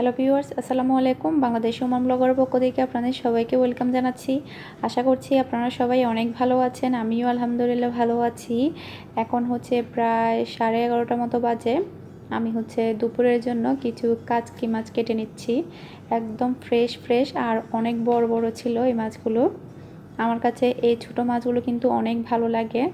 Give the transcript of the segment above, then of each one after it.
Hello viewers আসসালামু আলাইকুম। Bangladesh Oman ব্লগের পক্ষ থেকে আপনাদের সবাইকে ওয়েলকাম জানাচ্ছি। আশা করছি আপনারা সবাই অনেক ভালো আছেন, আমিও আলহামদুলিল্লাহ ভালো আছি। এখন হচ্ছে প্রায় সাড়ে এগারোটার মতো বাজে। আমি হচ্ছে দুপুরের জন্য কিছু কাচকি মাছ কেটে নিচ্ছি। একদম ফ্রেশ ফ্রেশ আর অনেক বড় বড় ছিল এই মাছগুলো। আমার কাছে এই ছোটো মাছগুলো কিন্তু অনেক ভালো লাগে।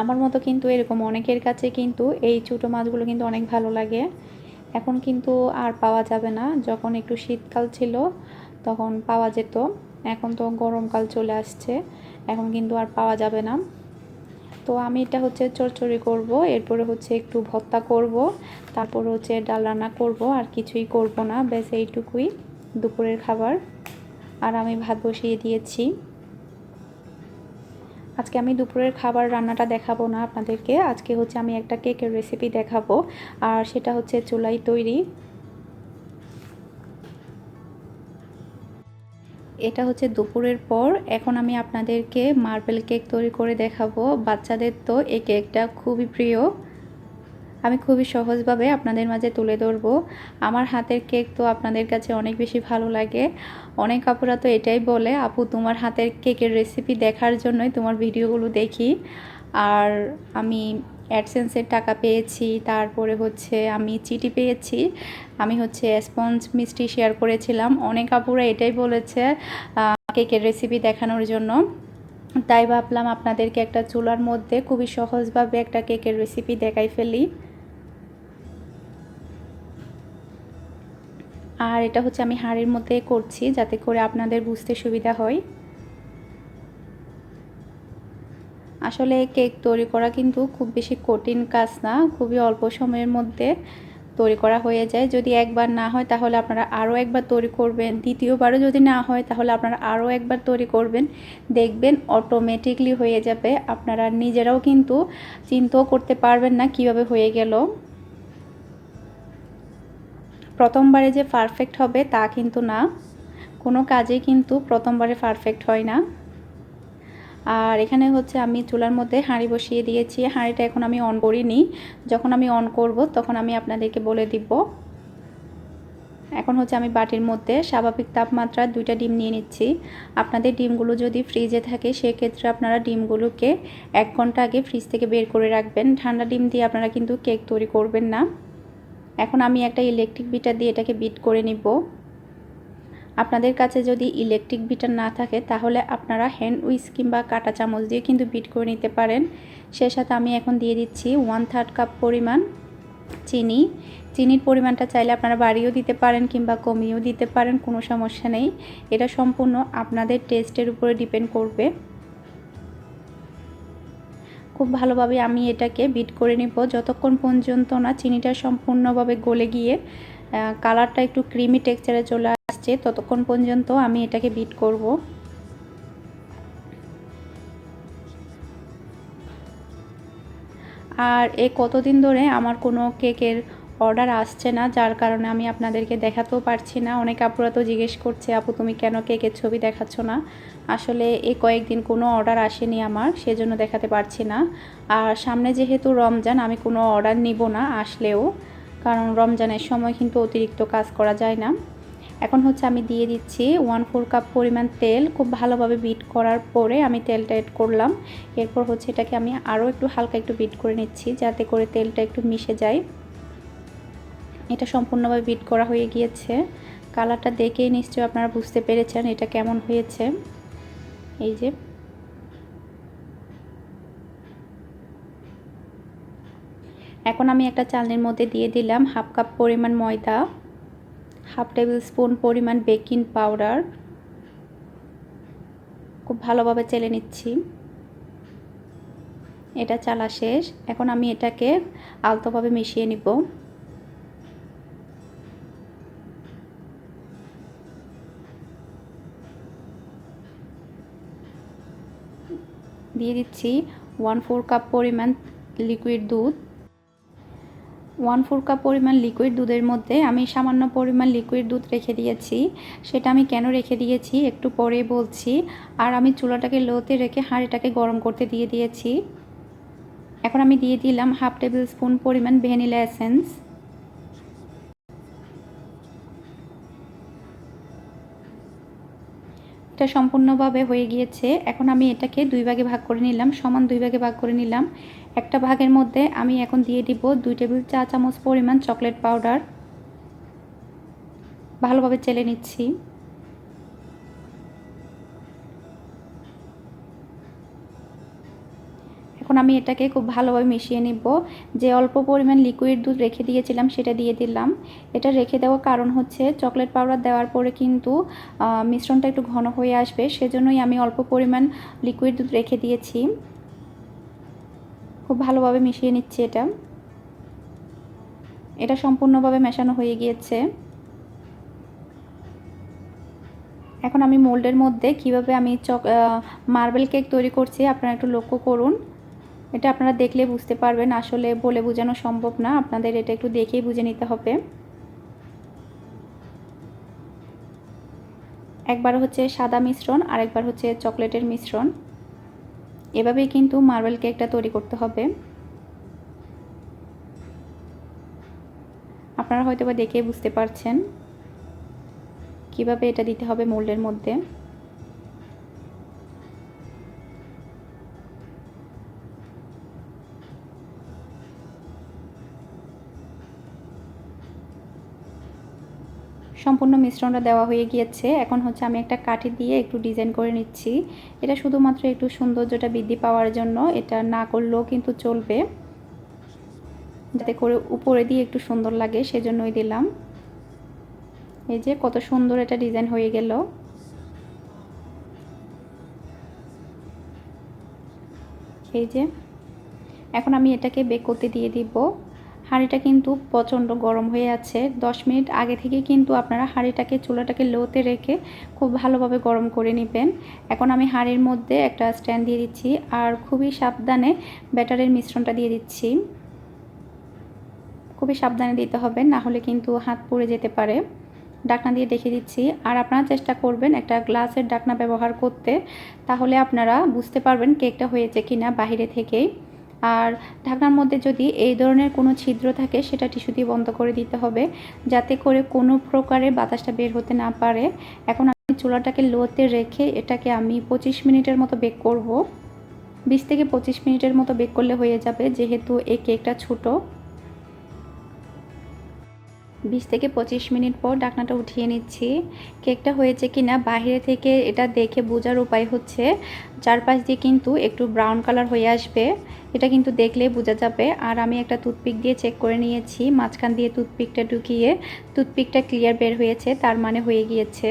আমার মতো কিন্তু এরকম অনেকের কাছে কিন্তু এই ছোটো মাছগুলো কিন্তু অনেক ভালো লাগে। এখন কিন্তু আর পাওয়া যাবে না। যখন একটু শীতকাল ছিল, তখন পাওয়া যেত। এখন তো গরমকাল চলে আসছে, এখন কিন্তু আর পাওয়া যাবে না। তো আমি এটা হচ্ছে চড়চড়ি করব, এরপরে হচ্ছে একটু ভর্তা করব, তারপর হচ্ছে ডাল রান্না করব, আর কিছুই করব না। ব্যাস এইটুকুই দুপুরের খাবার। আর আমি ভাত বসিয়ে দিয়েছি। আজকে আমি দুপুরের খাবার রান্নাটা দেখাবো না আপনাদেরকে। আজকে হচ্ছে আমি একটা কেকের রেসিপি দেখাবো, আর সেটা হচ্ছে চুলাই তৈরি। এটা হচ্ছে দুপুরের পর। এখন আমি আপনাদেরকে মার্বেল কেক তৈরি করে দেখাবো। বাচ্চাদের তো এই কেকটা খুবই প্রিয়। আমি খুবই সহজভাবে আপনাদের মাঝে তুলে ধরবো। আমার হাতের কেক তো আপনাদের কাছে অনেক বেশি ভালো লাগে। অনেক আপুরা তো এটাই বলে, আপু, তোমার হাতের কেকের রেসিপি দেখার জন্যই তোমার ভিডিওগুলো দেখি। আর আমি অ্যাডসেন্সের টাকা পেয়েছি, তারপরে হচ্ছে আমি চিঠি পেয়েছি, আমি হচ্ছে স্পঞ্জ মিষ্টি শেয়ার করেছিলাম। অনেক আপুরা এটাই বলেছে কেকের রেসিপি দেখানোর জন্য। তাই ভাবলাম আপনাদেরকে একটা চুলার মধ্যে খুবই সহজভাবে একটা কেকের রেসিপি দেখাই ফেলি। আর এটা হচ্ছে আমি হাঁড়ির মধ্যে করছি যাতে করে আপনাদের বুঝতে সুবিধা হয়। আসলে কেক তৈরি করা কিন্তু খুব বেশি কঠিন কাজ না, খুবই অল্প সময়ের মধ্যে তৈরি করা হয়ে যায়। যদি একবার না হয় তাহলে আপনারা আরও একবার তৈরি করবেন, দ্বিতীয়বারও যদি না হয় তাহলে আপনারা আরও একবার তৈরি করবেন। দেখবেন অটোমেটিকলি হয়ে যাবে, আপনারা নিজেরাও কিন্তু চিন্তাও করতে পারবেন না কীভাবে হয়ে গেল। প্রথমবারে যে পারফেক্ট হবে তা কিন্তু না। কোনো কাজেই কিন্তু প্রথমবারে পারফেক্ট হয় না। আর এখানে হচ্ছে আমি চুলার মধ্যে হাঁড়ি বসিয়ে দিয়েছি। হাঁড়িটা এখন আমি অন করিনি। যখন আমি অন করব, তখন আমি আপনাদেরকে বলে দিব। এখন হচ্ছে আমি বাটির মধ্যে স্বাভাবিক তাপমাত্রা দুইটা ডিম নিয়ে নিচ্ছি। আপনাদের ডিমগুলো যদি ফ্রিজে থাকে, সেক্ষেত্রে আপনারা ডিমগুলোকে এক ঘণ্টা আগে ফ্রিজ থেকে বের করে রাখবেন। ঠান্ডা ডিম দিয়ে আপনারা কিন্তু কেক তৈরি করবেন না। এখন আমি একটা ইলেকট্রিক বিটার দিয়ে এটাকে বিট করে নিব। আপনাদের কাছে যদি ইলেকট্রিক বিটার না থাকে, তাহলে আপনারা হ্যান্ড উইস কিংবা কাটা চামচ দিয়ে কিন্তু বিট করে নিতে পারেন। সে সাথে আমি এখন দিয়ে দিচ্ছি ওয়ান থার্ড কাপ পরিমাণ চিনি। চিনির পরিমাণটা চাইলে আপনারা বাড়িয়েও দিতে পারেন কিংবা কমিয়েও দিতে পারেন, কোনো সমস্যা নেই। এটা সম্পূর্ণ আপনাদের টেস্টের উপরে ডিপেন্ড করবে। খুব ভালোভাবে আমি এটাকে বিট করে নিব। যতক্ষণ পর্যন্ত না চিনিটা সম্পূর্ণভাবে গলে গিয়ে কালারটা একটু ক্রিমি টেক্সচারে চলে আসছে, ততক্ষণ পর্যন্ত আমি এটাকে বিট করব। আর এ কতদিন ধরে আমার কোনো কেকের অর্ডার আসছে না, যার কারণে আমি আপনাদেরকে দেখাতেও পারছি না। অনেক আপুরা তো জিজ্ঞেস করছে, আপু, তুমি কেন কেকের ছবি দেখাচ্ছ না? আসলে এই কয়েকদিন কোনো অর্ডার আসেনি আমার, সেজন্য দেখাতে পারছি না। আর সামনে যেহেতু রমজান, আমি কোনো অর্ডার নিব না আসলেও, কারণ রমজানের সময় কিন্তু অতিরিক্ত কাজ করা যায় না। এখন হচ্ছে আমি দিয়ে দিচ্ছি ওয়ান ফোর কাপ পরিমাণ তেল। খুব ভালোভাবে বিট করার পরে আমি তেলটা এড করলাম। এরপর হচ্ছে এটাকে আমি আরও একটু হালকা একটু বিট করে নিচ্ছি, যাতে করে তেলটা একটু মিশে যায়। এটা সম্পূর্ণভাবে বিট করা হয়ে গিয়েছে। কালারটা দেখেই নিশ্চয়ই আপনারা বুঝতে পেরেছেন এটা কেমন হয়েছে। এই যে। এখন আমি একটা চালনির মধ্যে দিয়ে দিলাম হাফ কাপ পরিমাণ ময়দা, হাফ টেবিল স্পুন পরিমাণ বেকিং পাউডার। খুব ভালোভাবে চেলে নিচ্ছি। এটা চালা শেষ। এখন আমি এটাকে আলতোভাবে মিশিয়ে নিব। দিয়ে দিচ্ছি ওয়ান ফোর কাপ পরিমাণ লিকুইড দুধ। ওয়ান ফোর কাপ পরিমাণ লিকুইড দুধের মধ্যে আমি সামান্য পরিমাণ লিকুইড দুধ রেখে দিয়েছি। সেটা আমি কেন রেখে দিয়েছি একটু পরে বলছি। আর আমি চুলাটাকে লোতে রেখে হাঁড়িটাকে গরম করতে দিয়ে দিয়েছি। এখন আমি দিয়ে দিলাম হাফ টেবিল স্পুন পরিমাণ ভ্যানিলা এসেন্স। এটা সম্পূর্ণভাবে হয়ে গিয়েছে। এখন আমি এটাকে দুই ভাগে ভাগ করে নিলাম, সমান দুই ভাগে ভাগ করে নিলাম। একটা ভাগের মধ্যে আমি এখন দিয়ে দিব দুই টেবিল চা চামচ পরিমাণ চকলেট পাউডার। ভালোভাবে চেলে নিচ্ছি। এখন আমি এটাকে খুব ভালোভাবে মিশিয়ে নিব। যে অল্প পরিমাণ লিকুইড দুধ রেখে দিয়েছিলাম, সেটা দিয়ে দিলাম। এটা রেখে দেওয়ার কারণ হচ্ছে চকলেট পাউডার দেওয়ার পরে কিন্তু মিশ্রণটা একটু ঘন হয়ে আসবে। সেজন্যই আমি অল্প পরিমাণ লিকুইড দুধ রেখে দিয়েছি। খুব ভালোভাবে মিশিয়ে নিচ্ছি এটা। এটা সম্পূর্ণভাবে মেশানো হয়ে গিয়েছে। এখন আমি মোল্ডের মধ্যে কীভাবে আমি চক মার্বেল কেক তৈরি করছি, আপনারা একটু লক্ষ্য করুন। এটা আপনারা দেখলে বুঝতে পারবেন। আসলে বলে বোঝানো সম্ভব না। আপনাদের এটা একটু দেখেই বুঝে নিতে হবে। একবার হচ্ছে সাদা মিশ্রণ আর একবার হচ্ছে চকলেটের মিশ্রণ। এভাবেই কিন্তু মার্বেল কেকটা তৈরি করতে হবে। আপনারা হয়তো বা দেখে বুঝতে পারছেন কীভাবে এটা দিতে হবে মোল্ডের মধ্যে। সম্পূর্ণ মিশ্রণটা দেওয়া হয়ে গিয়েছে। এখন হচ্ছে আমি একটা কাঠি দিয়ে একটু ডিজাইন করে নিচ্ছি। এটা শুধুমাত্র একটু সৌন্দর্যটা বৃদ্ধি পাওয়ার জন্য। এটা না করলেও কিন্তু চলবে। যাতে করে উপরে দিয়ে একটু সুন্দর লাগে, সেজন্যই দিলাম। এই যে কত সুন্দর এটা ডিজাইন হয়ে গেল। এই যে, এখন আমি এটাকে বেক করতে দিয়ে দিব। হাঁড়িটা কিন্তু প্রচণ্ড গরম হয়ে আছে। দশ মিনিট আগে থেকে কিন্তু আপনারা হাঁড়িটাকে, চুলাটাকে লোতে রেখে খুব ভালোভাবে গরম করে নেবেন। এখন আমি হাঁড়ির মধ্যে একটা স্ট্যান্ড দিয়ে দিচ্ছি আর খুবই সাবধানে ব্যাটারের মিশ্রণটা দিয়ে দিচ্ছি। খুবই সাবধানে দিতে হবে, না হলে কিন্তু হাত পড়ে যেতে পারে। ডাকনা দিয়ে দেখে দিচ্ছি। আর আপনারা চেষ্টা করবেন একটা গ্লাসের ডাকনা ব্যবহার করতে, তাহলে আপনারা বুঝতে পারবেন কেকটা হয়েছে কি না বাহিরে থেকেই। আর ঢাকনার মধ্যে যদি এই ধরনের কোনো ছিদ্র থাকে, সেটা টিস্যু দিয়ে বন্ধ করে দিতে হবে, যাতে করে কোনো প্রকারের বাতাসটা বের হতে না পারে। এখন আমি চুলাটাকে লোতে রেখে এটাকে আমি পঁচিশ মিনিটের মতো বেক করব। বিশ থেকে পঁচিশ মিনিটের মতো বেক করলে হয়ে যাবে, যেহেতু এই কেকটা ছোটো। বিশ থেকে পঁচিশ মিনিট পর ডাকনাটা উঠিয়ে নিচ্ছি। কেকটা হয়েছে কি না বাহিরে থেকে এটা দেখে বোঝার উপায় হচ্ছে, চারপাশ দিয়ে কিন্তু একটু ব্রাউন কালার হয়ে আসবে। এটা কিন্তু দেখলে বোঝা যাবে। আর আমি একটা টুথপিক দিয়ে চেক করে নিয়েছি, মাঝখান দিয়ে টুথপিকটা ঢুকিয়ে টুথপিকটা ক্লিয়ার বের হয়েছে, তার মানে হয়ে গিয়েছে।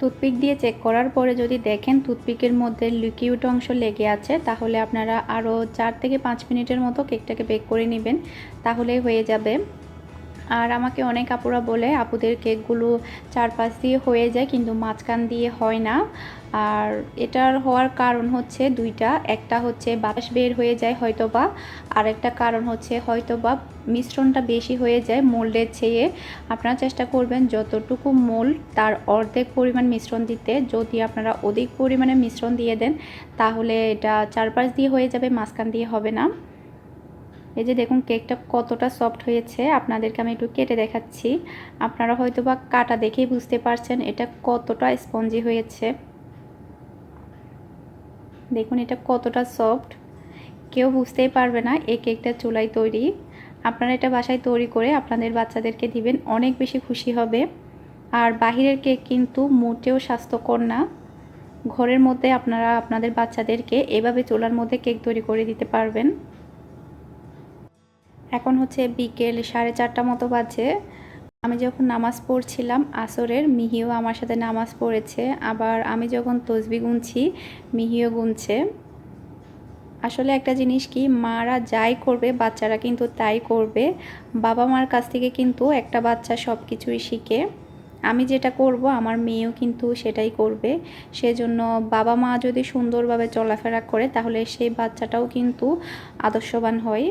টুথপিক দিয়ে চেক করার পরে যদি দেখেন টুথপিকের মধ্যে লিকিউড অংশ লেগে আছে, তাহলে আপনারা আরও চার থেকে পাঁচ মিনিটের মতো কেকটাকে বেক করে নেবেন, তাহলেই হয়ে যাবে। আর আমাকে অনেক আপুরা বলে, আপুদের কেকগুলো চারপাশ দিয়ে হয়ে যায়, কিন্তু মাঝখান দিয়ে হয় না। আর এটার হওয়ার কারণ হচ্ছে দুইটা। একটা হচ্ছে বাতাস বের হয়ে যায় হয়তো বা আর একটা কারণ হচ্ছে হয়তো বা মিশ্রণটা বেশি হয়ে যায় মোল্ডের চেয়ে। আপনারা চেষ্টা করবেন যতটুকু মোল তার অর্ধেক পরিমাণ মিশ্রণ দিতে। যদি আপনারা অধিক পরিমাণে মিশ্রণ দিয়ে দেন, তাহলে এটা চারপাশ দিয়ে হয়ে যাবে, মাঝখান দিয়ে হবে না। এই যে দেখুন, কেকটা কতটা সফট হয়েছে। আপনাদেরকে আমি একটু কেটে দেখাচ্ছি। আপনারা হয়তো বা কাটা দেখেই বুঝতে পারছেন এটা কতটা স্পঞ্জি হয়েছে। দেখুন, এটা কতটা সফট কেউ বুঝতেই পারবে না এই কেকটা চুলাই তৈরি। আপনারা এটা বাসায় তৈরি করে আপনাদের বাচ্চাদেরকে দিবেন, অনেক বেশি খুশি হবে। আর বাহিরের কেক কিন্তু মোটেও স্বাস্থ্যকর না। ঘরের মধ্যে আপনারা আপনাদের বাচ্চাদেরকে এভাবে চুলার মধ্যে কেক তৈরি করে দিতে পারবেন। এখন হচ্ছে বিকেল সাড়ে চারটা মতো বাজে। আমি যখন নামাজ পড়ছিলাম আসরের, মিহিও আমার সাথে নামাজ পড়েছে। আবার আমি যখন তসবি গুনছি, মিহিও গুনছে। আসলে একটা জিনিস কি, মারা যাই করবে, বাচ্চারা কিন্তু তাই করবে। বাবা মার কাছ থেকে কিন্তু একটা বাচ্চা সব কিছুই শিখে। আমি যেটা করব, আমার মেয়েও কিন্তু সেটাই করবে। সেজন্য বাবা মা যদি সুন্দরভাবে চলাফেরা করে, তাহলে সেই বাচ্চাটাও কিন্তু আদর্শবান হয়।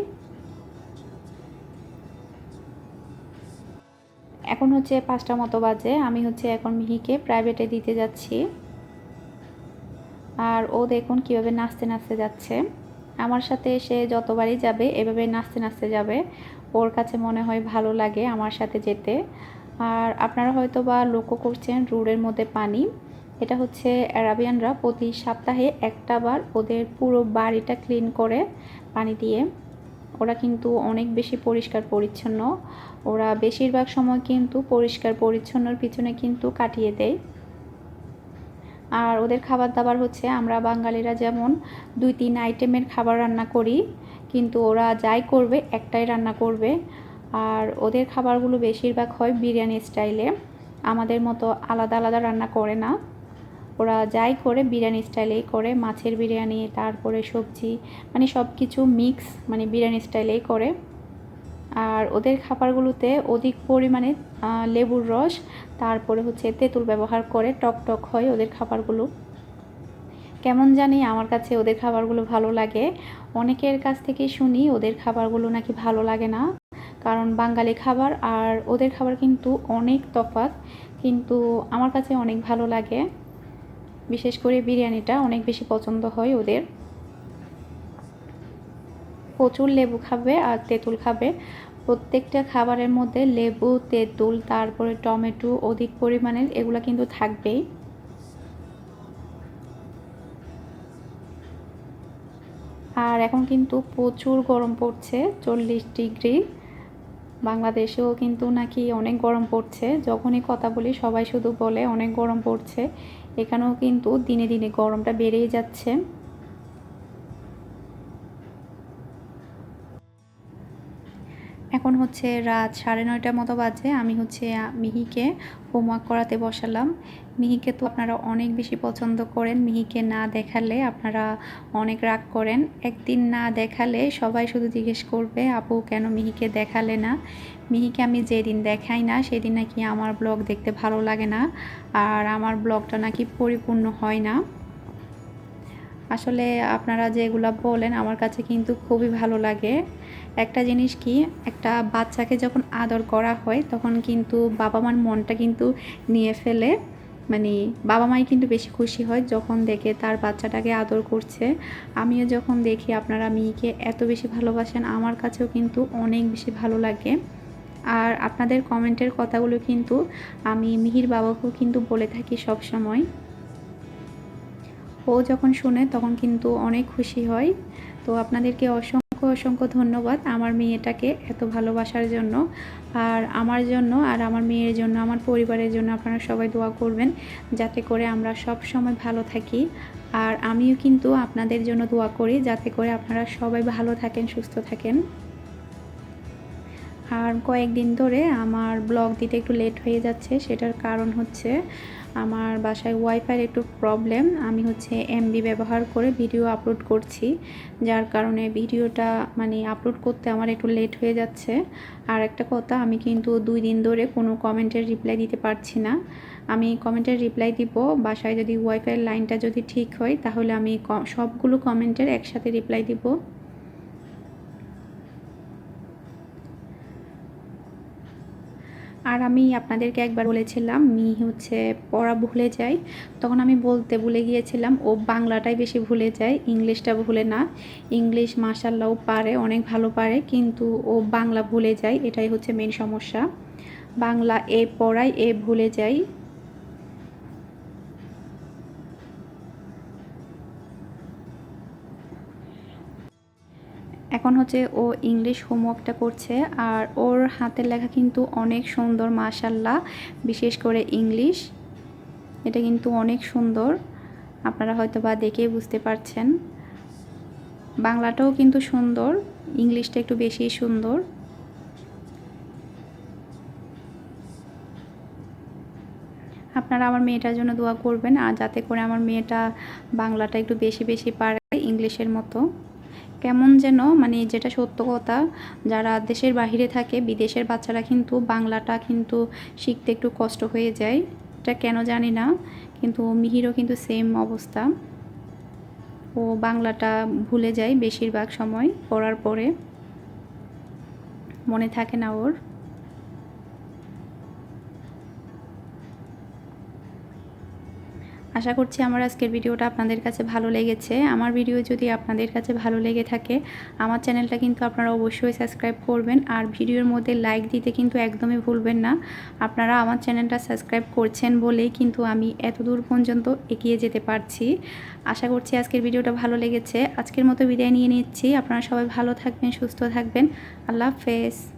এখন হচ্ছে পাঁচটা মতো বাজে। আমি হচ্ছে এখন মিহিকে প্রাইভেটে দিতে যাচ্ছি। আর ও দেখুন কীভাবে নাচতে নাচতে যাচ্ছে। আমার সাথে সে যতবারই যাবে, এভাবে নাচতে নাচতে যাবে। ওর কাছে মনে হয় ভালো লাগে আমার সাথে যেতে। আর আপনারা হয়তো বা লক্ষ্য করছেন রুডের মধ্যে পানি। এটা হচ্ছে অ্যারাবিয়ানরা প্রতি সপ্তাহে একটা বার ওদের পুরো বাড়িটা ক্লিন করে পানি দিয়ে। ওরা কিন্তু অনেক বেশি পরিষ্কার পরিচ্ছন্ন। ওরা বেশিরভাগ সময় কিন্তু পরিষ্কার পরিচ্ছন্নর পিছনে কিন্তু কাটিয়ে দেয়। আর ওদের খাবার দাবার হচ্ছে আমরা বাঙালিরা যেমন দুই তিন আইটেমের খাবার রান্না করি, কিন্তু ওরা যাই করবে একটাই রান্না করবে। আর ওদের খাবারগুলো বেশিরভাগ হয় বিরিয়ানি স্টাইলে। আমাদের মতো আলাদা আলাদা রান্না করে না। ওরা যাই করে বিরিয়ানি স্টাইলেই করে, মাছের বিরিয়ানি, তারপরে সবজি মানে সব কিছু মিক্স মানে বিরিয়ানি স্টাইলেই করে। আর ওদের খাবারগুলোতে অধিক পরিমাণে লেবুর রস, তারপরে হচ্ছে তেঁতুল ব্যবহার করে টক টক হয় ওদের খাবারগুলো। কেমন জানি আমার কাছে ওদের খাবারগুলো ভালো লাগে। অনেকের কাছ থেকে শুনি ওদের খাবারগুলো নাকি ভালো লাগে না। কারণ বাঙালি খাবার আর ওদের খাবার কিন্তু অনেক তফাৎ, কিন্তু আমার কাছে অনেক ভালো লাগে। বিশেষ করে বিরিয়ানিটা অনেক বেশি পছন্দ হয় ওদের। প্রচুর লেবু খাবে আর তেঁতুল খাবে। প্রত্যেকটা খাবারের মধ্যে লেবু, তেঁতুল, তারপরে টমেটো অধিক পরিমাণের এগুলো কিন্তু থাকবেই। আর এখন কিন্তু প্রচুর গরম পড়ছে, চল্লিশ ডিগ্রি। বাংলাদেশেও কিন্তু নাকি অনেক গরম পড়ছে, যখনই কথা বলি সবাই শুধু বলে অনেক গরম পড়ছে। এখানেও কিন্তু দিনে দিনে গরমটা বেড়েই যাচ্ছে। হচ্ছে রাত সাড়ে নয়টার মতো বাজে। আমি হচ্ছে মিহিকে হোমওয়ার্ক করাতে বসালাম। মিহিকে তো আপনারা অনেক বেশি পছন্দ করেন। মিহিকে না দেখালে আপনারা অনেক রাগ করেন। একদিন না দেখালে সবাই শুধু জিজ্ঞেস করবে, আপু, কেন মিহিকে দেখালে না? মিহিকে আমি যেদিন দেখাই না, সেদিন নাকি আমার ব্লগ দেখতে ভালো লাগে না। আর আমার ব্লগটা নাকি পরিপূর্ণ হয় না। আসলে আপনারা যেগুলো বলেন, আমার কাছে কিন্তু খুবই ভালো লাগে। একটা জিনিস কি, একটা বাচ্চাকে যখন আদর করা হয়, তখন কিন্তু বাবা মার মনটা কিন্তু নিয়ে ফেলে। মানে বাবা মাই কিন্তু বেশি খুশি হয় যখন দেখে তার বাচ্চাটাকে আদর করছে। আমিও যখন দেখি আপনারা মেয়েকে এত বেশি ভালোবাসেন, আমার কাছেও কিন্তু অনেক বেশি ভালো লাগে। আর আপনাদের কমেন্টের কথাগুলো কিন্তু আমি মিহির বাবাকেও কিন্তু বলে থাকি সব সময় ও যখন শুনে তখন কিন্তু অনেক খুশি হয়। তো আপনাদেরকে অসংখ্য অসংখ্য ধন্যবাদ আমার মেয়েটাকে এত ভালোবাসার জন্য। আর আমার জন্য আর আমার মেয়ের জন্য, আমার পরিবারের জন্য আপনারা সবাই দোয়া করবেন যাতে করে আমরা সব সময় ভালো থাকি। আর আমিও কিন্তু আপনাদের জন্য দোয়া করি যাতে করে আপনারা সবাই ভালো থাকেন, সুস্থ থাকেন। আর কয়েকদিন ধরে আমার ব্লগ দিতে একটু লেট হয়ে যাচ্ছে, সেটার কারণ হচ্ছে আমার বাসায় ওয়াইফাইয়ের একটু প্রবলেম আমি হচ্ছে এমবি ব্যবহার করে ভিডিও আপলোড করছি, যার কারণে ভিডিওটা মানে আপলোড করতে আমার একটু লেট হয়ে যাচ্ছে। আর একটা কথা, আমি কিন্তু দুই দিন ধরে কোনো কমেন্টের রিপ্লাই দিতে পারছি না। আমি কমেন্টের রিপ্লাই দিব, বাসায় যদি ওয়াইফাইয়ের লাইনটা যদি ঠিক হয়, তাহলে আমি সবগুলো কমেন্টের একসাথে রিপ্লাই দিব। আর আমি আপনাদেরকে একবার বলেছিলাম, মি হচ্ছে পড়া ভুলে যায়। তখন আমি বলতে ভুলে গিয়েছিলাম, ও বাংলাটাই বেশি ভুলে যায়, ইংলিশটা ভুলে না। ইংলিশ মাসাল্লাও পারে, অনেক ভালো পারে, কিন্তু ও বাংলা ভুলে যায়, এটাই হচ্ছে মেন সমস্যা। বাংলা এ পড়ায় এ ভুলে যায় এখন হচ্ছে ও ইংলিশ হোমওয়ার্কটা করছে আর ওর হাতের লেখা কিন্তু অনেক সুন্দর মাশাল্লাহ বিশেষ করে ইংলিশ এটা কিন্তু অনেক সুন্দর। আপনারা হয়তো বা দেখেই বুঝতে পারছেন। বাংলাটাও কিন্তু সুন্দর ইংলিশটা একটু বেশি সুন্দর। আপনারা আমার মেয়েটার জন্য দোয়া করবেন আর যাতে করে আমার মেয়েটা বাংলাটা একটু বেশি বেশি পারে ইংলিশের মতো। কেমন যেন মানে যেটা সত্য কথা, যারা দেশের বাহিরে থাকে, বিদেশের বাচ্চারা কিন্তু বাংলাটা কিন্তু শিখতে একটু কষ্ট হয়ে যায়। এটা কেন জানি না, কিন্তু মিহিরও কিন্তু সেম অবস্থা। ও বাংলাটা ভুলে যায় বেশিরভাগ সময়, পড়ার পরে। মনে থাকে না ওর। আশা করছি আমার আজকের ভিডিওটা আপনাদের কাছে ভালো লেগেছে। আমার ভিডিও যদি আপনাদের কাছে ভালো লেগে থাকে, আমার চ্যানেলটা কিন্তু আপনারা অবশ্যই সাবস্ক্রাইব করবেন। আর ভিডিওর মধ্যে লাইক দিতে কিন্তু একদমই ভুলবেন না। আপনারা আমার চ্যানেলটা সাবস্ক্রাইব করছেন বলেই কিন্তু আমি এত দূর পর্যন্ত এগিয়ে যেতে পারছি। আশা করছি আজকের ভিডিওটা ভালো লেগেছে। আজকের মতো বিদায় নিয়ে নিচ্ছি। আপনারা সবাই ভালো থাকবেন, সুস্থ থাকবেন। আল্লাহ হাফেজ।